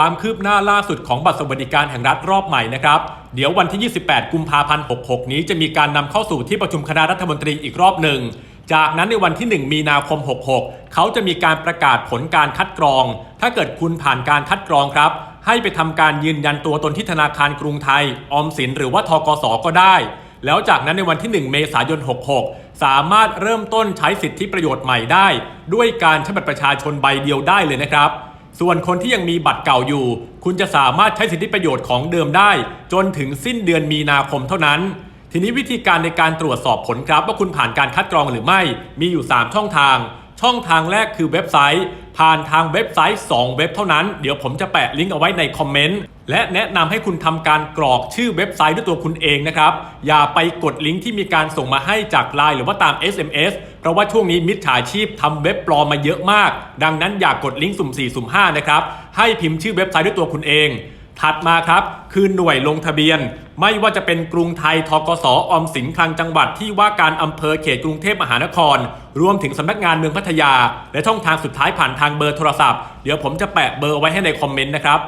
ความคืบหน้าล่าสุดของบัตรสวัสดิการแห่งรัฐรอบใหม่นะครับ เดี๋ยววันที่ 28 กุมภาพันธ์ 66 นี้จะมีการนำเข้าสู่ที่ประชุมคณะรัฐมนตรีอีกรอบหนึ่ง จากนั้นในวันที่ 1 มีนาคม 66 เขาจะมีการประกาศผลการคัดกรอง ถ้าเกิดคุณผ่านการคัดกรองครับ ให้ไปทำการยืนยันตัวตนที่ธนาคารกรุงไทย ออมสินหรือว่าทกสก็ได้ แล้วจากนั้นในวันที่ 1 เมษายน 66 สามารถเริ่มต้นใช้สิทธิประโยชน์ใหม่ได้ ด้วยการใช้บัตรประชาชนใบเดียวได้เลยนะครับ ส่วนคนที่ยังมีบัตรเก่าอยู่ คุณจะสามารถใช้สิทธิประโยชน์ของเดิมได้ จนถึงสิ้นเดือนมีนาคมเท่านั้น ทีนี้วิธีการในการตรวจสอบผลครับว่าคุณผ่านการคัดกรองหรือไม่ มีอยู่ 3 ช่องทาง ช่องทางแรกคือเว็บไซต์ ผ่านทางเว็บไซต์ 2 เว็บเท่านั้น เดี๋ยวผมจะแปะลิงก์เอาไว้ในคอมเมนต์ และแนะนำให้คุณทำการกรอกชื่อเว็บไซต์ด้วยตัวคุณเองนะครับ อย่าไปกดลิงก์ที่มีการส่งมาให้จากไลน์หรือว่าตาม SMS เพราะว่าช่วงนี้มิจฉาชีพทำเว็บปลอมมาเยอะมาก ดังนั้นอย่ากกดลิงก์สุ่ม4สุ่ม5นะครับ ให้พิมพ์ชื่อเว็บไซต์ด้วยตัวคุณเอง ถัดมาครับ คือหน่วยลงทะเบียน ไม่ว่าจะเป็นกรุงไทยทกสออมสินคลังจังหวัดที่ว่าการอำเภอเขตกรุงเทพมหานคร รวมถึงสำนักงานเมืองพัทยา และช่องทางสุดท้ายผ่านทางเบอร์โทรศัพท์ เดี๋ยวผมจะแปะเบอร์ไว้ให้ในคอมเมนต์นะครับ